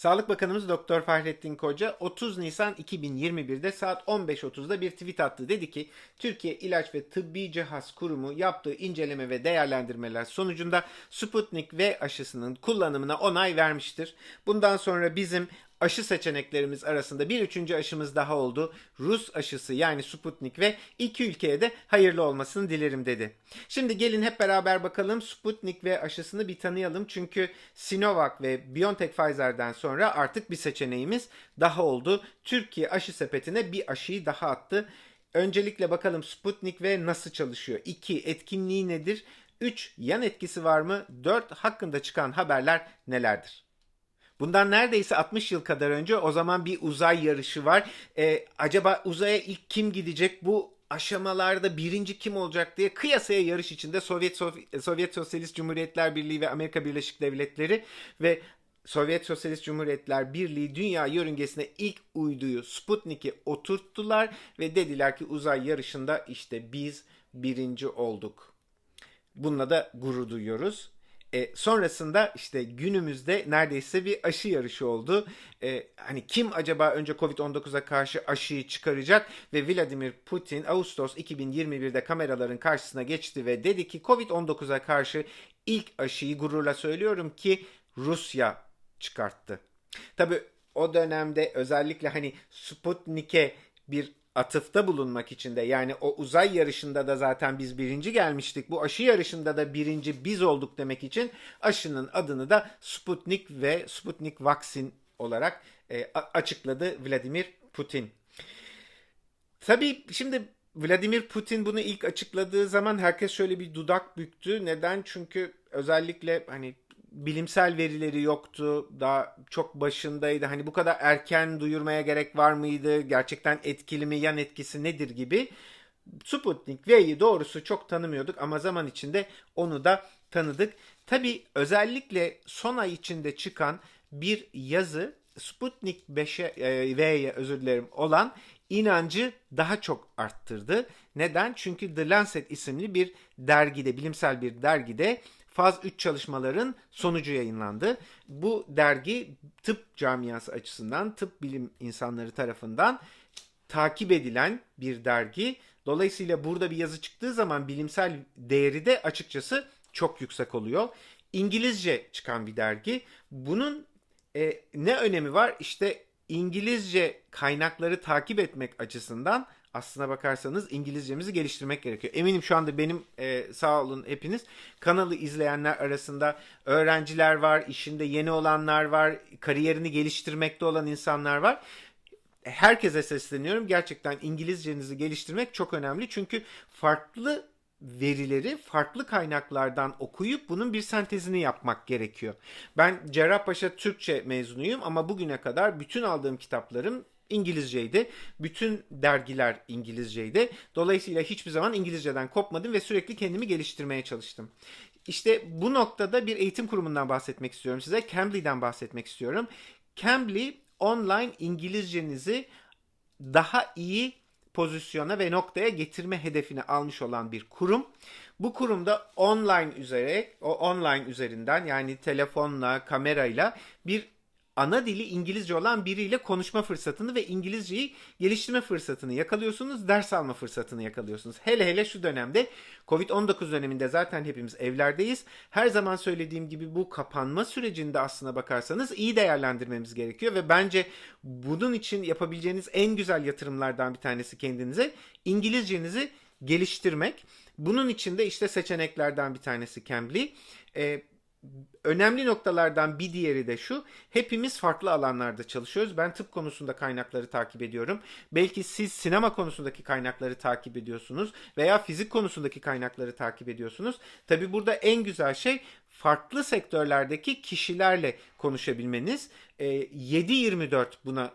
Sağlık Bakanımız Doktor Fahrettin Koca 30 Nisan 2021'de saat 15.30'da bir tweet attı. Dedi ki Türkiye İlaç ve Tıbbi Cihaz Kurumu yaptığı inceleme ve değerlendirmeler sonucunda Sputnik V aşısının kullanımına onay vermiştir. Bundan sonra bizim aşı seçeneklerimiz arasında bir üçüncü aşımız daha oldu. Rus aşısı yani Sputnik ve iki ülkeye de hayırlı olmasını dilerim dedi. Şimdi gelin hep beraber bakalım Sputnik ve aşısını bir tanıyalım. Çünkü Sinovac ve BioNTech Pfizer'den sonra artık bir seçeneğimiz daha oldu. Türkiye aşı sepetine bir aşıyı daha attı. Öncelikle bakalım Sputnik ve nasıl çalışıyor? 2. Etkinliği nedir? 3. Yan etkisi var mı? 4. Hakkında çıkan haberler nelerdir? Bundan neredeyse 60 yıl kadar önce o zaman bir uzay yarışı var. Ee, acaba uzaya ilk kim gidecek? Bu aşamalarda birinci kim olacak diye kıyasaya yarış içinde Sovyet Sovyet Sosyalist Cumhuriyetler Birliği ve Amerika Birleşik Devletleri ve Sovyet Sosyalist Cumhuriyetler Birliği dünya yörüngesine ilk uyduyu Sputnik'i oturttular ve dediler ki uzay yarışında işte biz birinci olduk. Bununla da gurur duyuyoruz. E, sonrasında işte günümüzde neredeyse bir aşı yarışı oldu. E, hani kim acaba önce Covid-19'a karşı aşıyı çıkaracak ve Vladimir Putin Ağustos 2021'de kameraların karşısına geçti ve dedi ki Covid-19'a karşı ilk aşıyı gururla söylüyorum ki Rusya çıkarttı. Tabi o dönemde özellikle hani Sputnik'e bir atıfta bulunmak için de yani o uzay yarışında da zaten biz birinci gelmiştik. Bu aşı yarışında da birinci biz olduk demek için aşının adını da Sputnik ve Sputnik Vaksin olarak e, açıkladı Vladimir Putin. Tabii şimdi Vladimir Putin bunu ilk açıkladığı zaman herkes şöyle bir dudak büktü. Neden? Çünkü özellikle hani bilimsel verileri yoktu. Daha çok başındaydı. Hani bu kadar erken duyurmaya gerek var mıydı? Gerçekten etkili mi? Yan etkisi nedir gibi. Sputnik V'yi doğrusu çok tanımıyorduk ama zaman içinde onu da tanıdık. Tabi özellikle son ay içinde çıkan bir yazı Sputnik 5'e e, V'ye özür dilerim olan inancı daha çok arttırdı. Neden? Çünkü The Lancet isimli bir dergide, bilimsel bir dergide faz 3 çalışmaların sonucu yayınlandı. Bu dergi tıp camiası açısından, tıp bilim insanları tarafından takip edilen bir dergi. Dolayısıyla burada bir yazı çıktığı zaman bilimsel değeri de açıkçası çok yüksek oluyor. İngilizce çıkan bir dergi. Bunun e, ne önemi var? İşte İngilizce kaynakları takip etmek açısından aslına bakarsanız İngilizcemizi geliştirmek gerekiyor. Eminim şu anda benim e, sağ olun hepiniz kanalı izleyenler arasında öğrenciler var, işinde yeni olanlar var, kariyerini geliştirmekte olan insanlar var herkese sesleniyorum. Gerçekten İngilizcenizi geliştirmek çok önemli. Çünkü farklı verileri farklı kaynaklardan okuyup bunun bir sentezini yapmak gerekiyor. Ben Cerrahpaşa Türkçe mezunuyum ama bugüne kadar bütün aldığım kitaplarım İngilizceydi. Bütün dergiler İngilizceydi. Dolayısıyla hiçbir zaman İngilizceden kopmadım ve sürekli kendimi geliştirmeye çalıştım. İşte bu noktada bir eğitim kurumundan bahsetmek istiyorum size. Cambly'den bahsetmek istiyorum. Cambly online İngilizcenizi daha iyi pozisyona ve noktaya getirme hedefini almış olan bir kurum. Bu kurumda online üzere, o online üzerinden yani telefonla, kamerayla bir ana dili İngilizce olan biriyle konuşma fırsatını ve İngilizceyi geliştirme fırsatını yakalıyorsunuz, ders alma fırsatını yakalıyorsunuz. Hele hele şu dönemde Covid-19 döneminde zaten hepimiz evlerdeyiz. Her zaman söylediğim gibi bu kapanma sürecinde aslına bakarsanız iyi değerlendirmemiz gerekiyor ve bence bunun için yapabileceğiniz en güzel yatırımlardan bir tanesi kendinize İngilizcenizi geliştirmek. Bunun için de işte seçeneklerden bir tanesi Cambly. Ee, önemli noktalardan bir diğeri de şu. Hepimiz farklı alanlarda çalışıyoruz. Ben tıp konusunda kaynakları takip ediyorum. Belki siz sinema konusundaki kaynakları takip ediyorsunuz veya fizik konusundaki kaynakları takip ediyorsunuz. Tabi burada en güzel şey farklı sektörlerdeki kişilerle konuşabilmeniz. E, 7-24 buna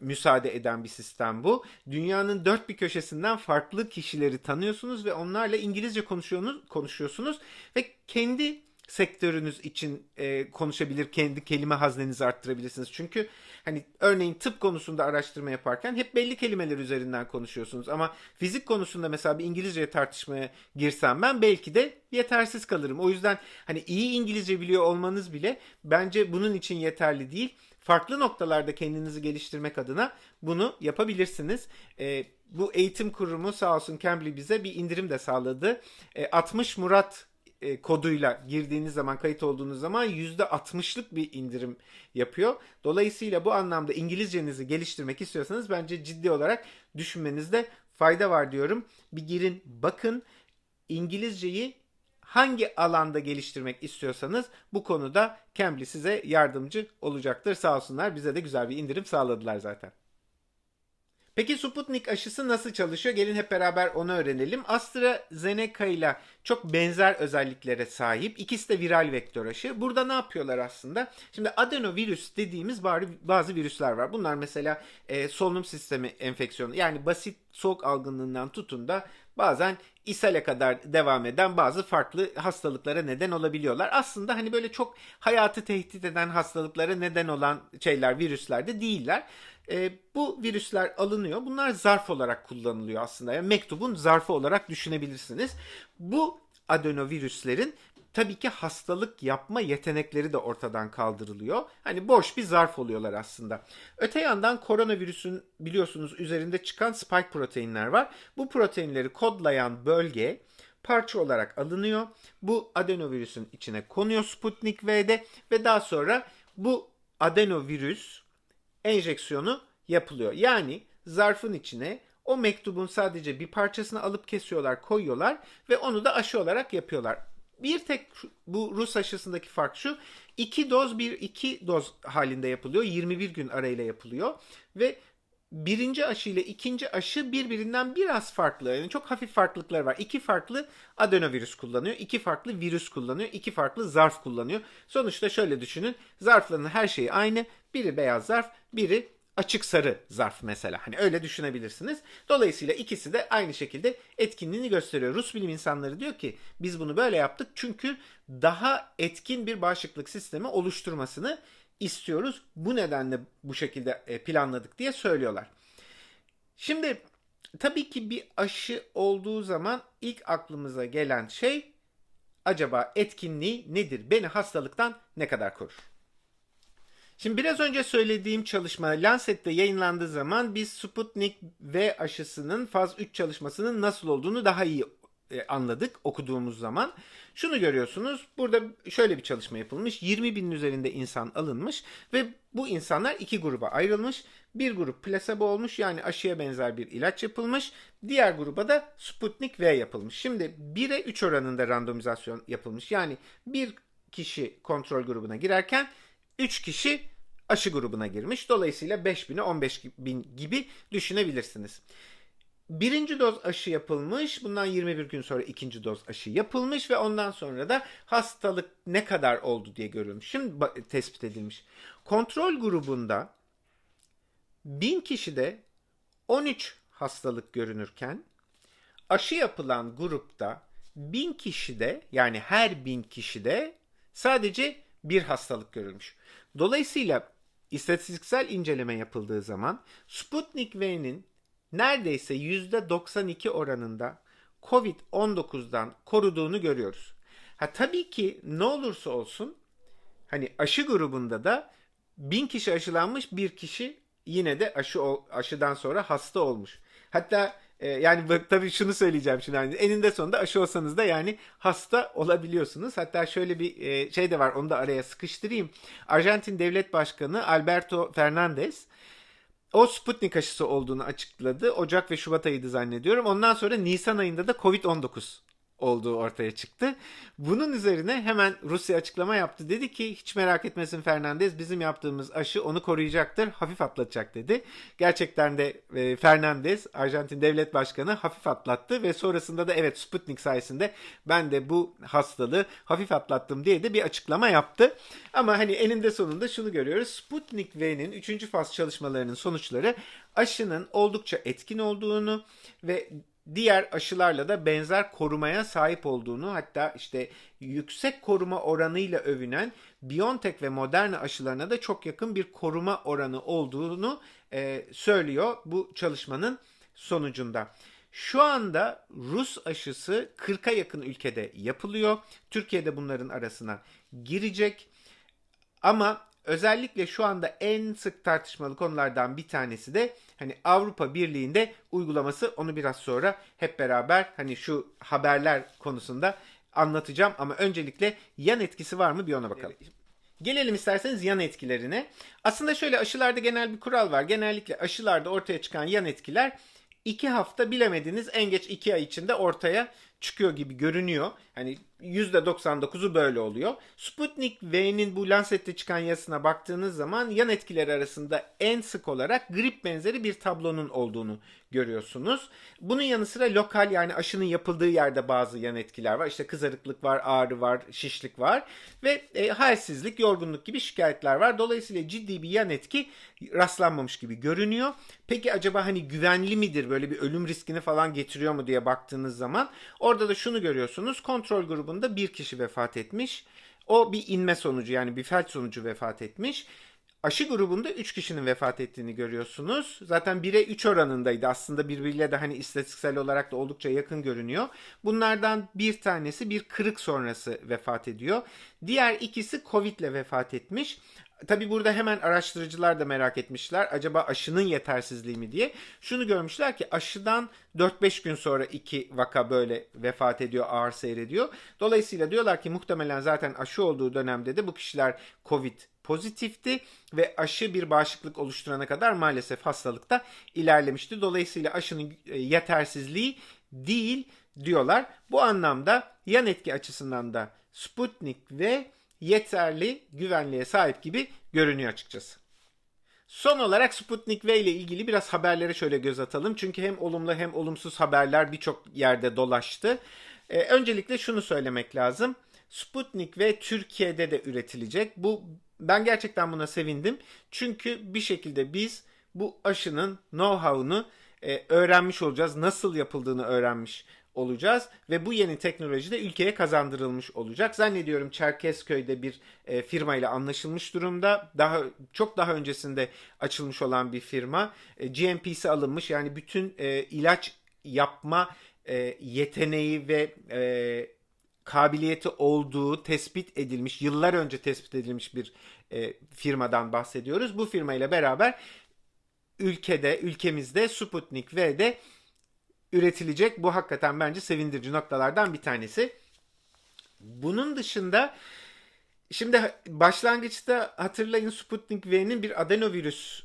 müsaade eden bir sistem bu. Dünyanın dört bir köşesinden farklı kişileri tanıyorsunuz ve onlarla İngilizce konuşuyorsunuz, konuşuyorsunuz ve kendi sektörünüz için e, konuşabilir, kendi kelime haznenizi arttırabilirsiniz. Çünkü hani örneğin tıp konusunda araştırma yaparken hep belli kelimeler üzerinden konuşuyorsunuz ama fizik konusunda mesela bir İngilizce tartışmaya girsem ben belki de yetersiz kalırım. O yüzden hani iyi İngilizce biliyor olmanız bile bence bunun için yeterli değil farklı noktalarda kendinizi geliştirmek adına bunu yapabilirsiniz. E, bu eğitim kurumu sağ olsun Cambly bize bir indirim de sağladı. E, 60 Murat e, koduyla girdiğiniz zaman kayıt olduğunuz zaman %60'lık bir indirim yapıyor. Dolayısıyla bu anlamda İngilizcenizi geliştirmek istiyorsanız bence ciddi olarak düşünmenizde fayda var diyorum. Bir girin bakın İngilizceyi hangi alanda geliştirmek istiyorsanız bu konuda Cambly size yardımcı olacaktır. Sağ olsunlar bize de güzel bir indirim sağladılar zaten. Peki Sputnik aşısı nasıl çalışıyor? Gelin hep beraber onu öğrenelim. AstraZeneca ile çok benzer özelliklere sahip. İkisi de viral vektör aşı. Burada ne yapıyorlar aslında? Şimdi adenovirüs dediğimiz bazı virüsler var. Bunlar mesela e, solunum sistemi enfeksiyonu yani basit soğuk algınlığından tutun da bazen ishale kadar devam eden bazı farklı hastalıklara neden olabiliyorlar. Aslında hani böyle çok hayatı tehdit eden hastalıklara neden olan şeyler, virüsler de değiller. E, bu virüsler alınıyor. Bunlar zarf olarak kullanılıyor aslında. Yani mektubun zarfı olarak düşünebilirsiniz. Bu adenovirüslerin tabii ki hastalık yapma yetenekleri de ortadan kaldırılıyor. Hani boş bir zarf oluyorlar aslında. Öte yandan koronavirüsün biliyorsunuz üzerinde çıkan spike proteinler var. Bu proteinleri kodlayan bölge parça olarak alınıyor. Bu adenovirüsün içine konuyor Sputnik V'de ve daha sonra bu adenovirüs enjeksiyonu yapılıyor. Yani zarfın içine o mektubun sadece bir parçasını alıp kesiyorlar, koyuyorlar ve onu da aşı olarak yapıyorlar. Bir tek bu Rus aşısındaki fark şu. iki doz bir iki doz halinde yapılıyor. 21 gün arayla yapılıyor. Ve birinci aşı ile ikinci aşı birbirinden biraz farklı. Yani çok hafif farklılıklar var. İki farklı adenovirüs kullanıyor. iki farklı virüs kullanıyor. iki farklı zarf kullanıyor. Sonuçta şöyle düşünün. Zarfların her şeyi aynı. Biri beyaz zarf, biri açık sarı zarf mesela. Hani öyle düşünebilirsiniz. Dolayısıyla ikisi de aynı şekilde etkinliğini gösteriyor. Rus bilim insanları diyor ki biz bunu böyle yaptık çünkü daha etkin bir bağışıklık sistemi oluşturmasını istiyoruz. Bu nedenle bu şekilde e, planladık diye söylüyorlar. Şimdi tabii ki bir aşı olduğu zaman ilk aklımıza gelen şey acaba etkinliği nedir? Beni hastalıktan ne kadar korur? Şimdi biraz önce söylediğim çalışma Lancet'te yayınlandığı zaman biz Sputnik V aşısının faz 3 çalışmasının nasıl olduğunu daha iyi e, anladık okuduğumuz zaman. Şunu görüyorsunuz. Burada şöyle bir çalışma yapılmış. 20 binin üzerinde insan alınmış ve bu insanlar iki gruba ayrılmış. Bir grup plasebo olmuş yani aşıya benzer bir ilaç yapılmış. Diğer gruba da Sputnik V yapılmış. Şimdi 1'e 3 oranında randomizasyon yapılmış. Yani bir kişi kontrol grubuna girerken 3 kişi aşı grubuna girmiş. Dolayısıyla 5000'e 15000 gibi düşünebilirsiniz. Birinci doz aşı yapılmış. Bundan 21 gün sonra ikinci doz aşı yapılmış ve ondan sonra da hastalık ne kadar oldu diye görülmüş. Şimdi tespit edilmiş. Kontrol grubunda 1000 kişide 13 hastalık görünürken aşı yapılan grupta 1000 kişide yani her 1000 kişide sadece bir hastalık görülmüş. Dolayısıyla istatistiksel inceleme yapıldığı zaman Sputnik V'nin neredeyse %92 oranında Covid-19'dan koruduğunu görüyoruz. Ha tabii ki ne olursa olsun hani aşı grubunda da bin kişi aşılanmış bir kişi yine de aşı aşıdan sonra hasta olmuş. Hatta e, yani tabii şunu söyleyeceğim şimdi hani eninde sonunda aşı olsanız da yani hasta olabiliyorsunuz. Hatta şöyle bir e, şey de var onu da araya sıkıştırayım. Arjantin Devlet Başkanı Alberto Fernandez o Sputnik aşısı olduğunu açıkladı. Ocak ve Şubat ayıydı zannediyorum. Ondan sonra Nisan ayında da Covid-19 olduğu ortaya çıktı. Bunun üzerine hemen Rusya açıklama yaptı. Dedi ki hiç merak etmesin Fernandez bizim yaptığımız aşı onu koruyacaktır, hafif atlatacak dedi. Gerçekten de e, Fernandez Arjantin Devlet Başkanı hafif atlattı ve sonrasında da evet Sputnik sayesinde ben de bu hastalığı hafif atlattım diye de bir açıklama yaptı. Ama hani eninde sonunda şunu görüyoruz. Sputnik V'nin 3. faz çalışmalarının sonuçları aşının oldukça etkin olduğunu ve diğer aşılarla da benzer korumaya sahip olduğunu hatta işte yüksek koruma oranıyla övünen BioNTech ve Moderna aşılarına da çok yakın bir koruma oranı olduğunu e, söylüyor bu çalışmanın sonucunda. Şu anda Rus aşısı 40'a yakın ülkede yapılıyor. Türkiye'de bunların arasına girecek. Ama Özellikle şu anda en sık tartışmalı konulardan bir tanesi de hani Avrupa Birliği'nde uygulaması. Onu biraz sonra hep beraber hani şu haberler konusunda anlatacağım ama öncelikle yan etkisi var mı bir ona bakalım. Gelelim isterseniz yan etkilerine. Aslında şöyle aşılarda genel bir kural var. Genellikle aşılarda ortaya çıkan yan etkiler 2 hafta bilemediniz en geç 2 ay içinde ortaya çıkıyor gibi görünüyor. Hani %99'u böyle oluyor. Sputnik V'nin bu Lancet'te çıkan yazısına baktığınız zaman yan etkileri arasında en sık olarak grip benzeri bir tablonun olduğunu görüyorsunuz. Bunun yanı sıra lokal yani aşının yapıldığı yerde bazı yan etkiler var. İşte kızarıklık var, ağrı var, şişlik var ve e, halsizlik, yorgunluk gibi şikayetler var. Dolayısıyla ciddi bir yan etki rastlanmamış gibi görünüyor. Peki acaba hani güvenli midir böyle bir ölüm riskini falan getiriyor mu diye baktığınız zaman orada da şunu görüyorsunuz. Kontrol grubunda bir kişi vefat etmiş. O bir inme sonucu yani bir felç sonucu vefat etmiş. Aşı grubunda 3 kişinin vefat ettiğini görüyorsunuz. Zaten 1'e 3 oranındaydı. Aslında birbiriyle de hani istatistiksel olarak da oldukça yakın görünüyor. Bunlardan bir tanesi bir kırık sonrası vefat ediyor. Diğer ikisi Covid ile vefat etmiş. Tabi burada hemen araştırıcılar da merak etmişler. Acaba aşının yetersizliği mi diye. Şunu görmüşler ki aşıdan 4-5 gün sonra iki vaka böyle vefat ediyor, ağır seyrediyor. Dolayısıyla diyorlar ki muhtemelen zaten aşı olduğu dönemde de bu kişiler Covid pozitifti ve aşı bir bağışıklık oluşturana kadar maalesef hastalıkta ilerlemişti. Dolayısıyla aşının e, yetersizliği değil diyorlar. Bu anlamda yan etki açısından da Sputnik ve yeterli güvenliğe sahip gibi görünüyor açıkçası. Son olarak Sputnik V ile ilgili biraz haberlere şöyle göz atalım. Çünkü hem olumlu hem olumsuz haberler birçok yerde dolaştı. Ee, öncelikle şunu söylemek lazım. Sputnik V Türkiye'de de üretilecek. Bu ben gerçekten buna sevindim. Çünkü bir şekilde biz bu aşının know-how'unu e, öğrenmiş olacağız. Nasıl yapıldığını öğrenmiş olacağız ve bu yeni teknoloji de ülkeye kazandırılmış olacak. Zannediyorum Çerkezköy'de bir e, firma ile anlaşılmış durumda. Daha çok daha öncesinde açılmış olan bir firma. E, GMP'si alınmış. Yani bütün e, ilaç yapma e, yeteneği ve e, kabiliyeti olduğu tespit edilmiş, yıllar önce tespit edilmiş bir e, firmadan bahsediyoruz. Bu firma ile beraber ülkede, ülkemizde Sputnik V'de üretilecek. Bu hakikaten bence sevindirici noktalardan bir tanesi. Bunun dışında şimdi başlangıçta hatırlayın Sputnik V'nin bir adenovirüs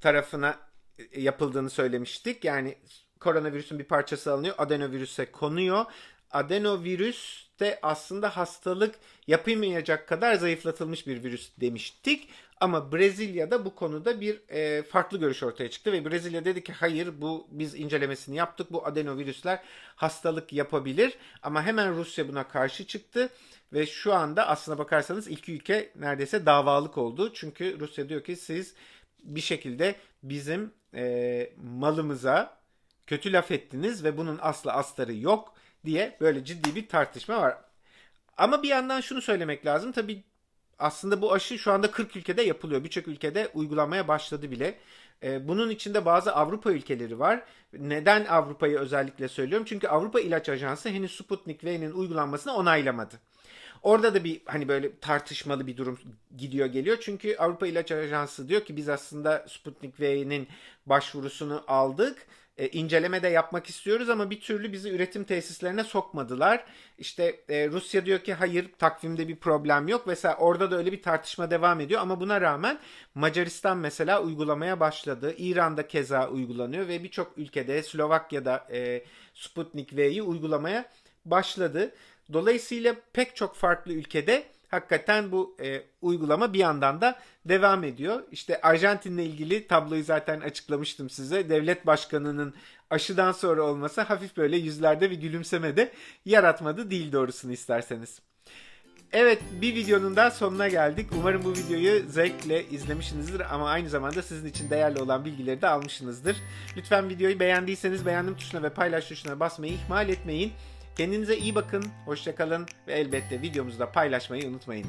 tarafına e, yapıldığını söylemiştik. Yani koronavirüsün bir parçası alınıyor, adenovirüse konuyor. Adenovirüs de aslında hastalık yapamayacak kadar zayıflatılmış bir virüs demiştik. Ama Brezilya'da bu konuda bir e, farklı görüş ortaya çıktı ve Brezilya dedi ki hayır bu biz incelemesini yaptık. Bu adenovirüsler hastalık yapabilir. Ama hemen Rusya buna karşı çıktı ve şu anda aslına bakarsanız iki ülke neredeyse davalık oldu. Çünkü Rusya diyor ki siz bir şekilde bizim e, malımıza kötü laf ettiniz ve bunun aslı astarı yok diye böyle ciddi bir tartışma var. Ama bir yandan şunu söylemek lazım. Tabii aslında bu aşı şu anda 40 ülkede yapılıyor. Birçok ülkede uygulanmaya başladı bile. Ee, bunun içinde bazı Avrupa ülkeleri var. Neden Avrupa'yı özellikle söylüyorum? Çünkü Avrupa İlaç Ajansı henüz Sputnik V'nin uygulanmasını onaylamadı. Orada da bir hani böyle tartışmalı bir durum gidiyor geliyor. Çünkü Avrupa İlaç Ajansı diyor ki biz aslında Sputnik V'nin başvurusunu aldık e, inceleme de yapmak istiyoruz ama bir türlü bizi üretim tesislerine sokmadılar. İşte e, Rusya diyor ki hayır takvimde bir problem yok. Mesela orada da öyle bir tartışma devam ediyor ama buna rağmen Macaristan mesela uygulamaya başladı. İran'da keza uygulanıyor ve birçok ülkede Slovakya'da e, Sputnik V'yi uygulamaya başladı. Dolayısıyla pek çok farklı ülkede hakikaten bu e, uygulama bir yandan da devam ediyor. İşte Arjantin'le ilgili tabloyu zaten açıklamıştım size. Devlet başkanının aşıdan sonra olması hafif böyle yüzlerde bir gülümseme de yaratmadı değil doğrusunu isterseniz. Evet bir videonun daha sonuna geldik. Umarım bu videoyu zevkle izlemişsinizdir ama aynı zamanda sizin için değerli olan bilgileri de almışsınızdır. Lütfen videoyu beğendiyseniz beğendim tuşuna ve paylaş tuşuna basmayı ihmal etmeyin. Kendinize iyi bakın, hoşçakalın ve elbette videomuzu da paylaşmayı unutmayın.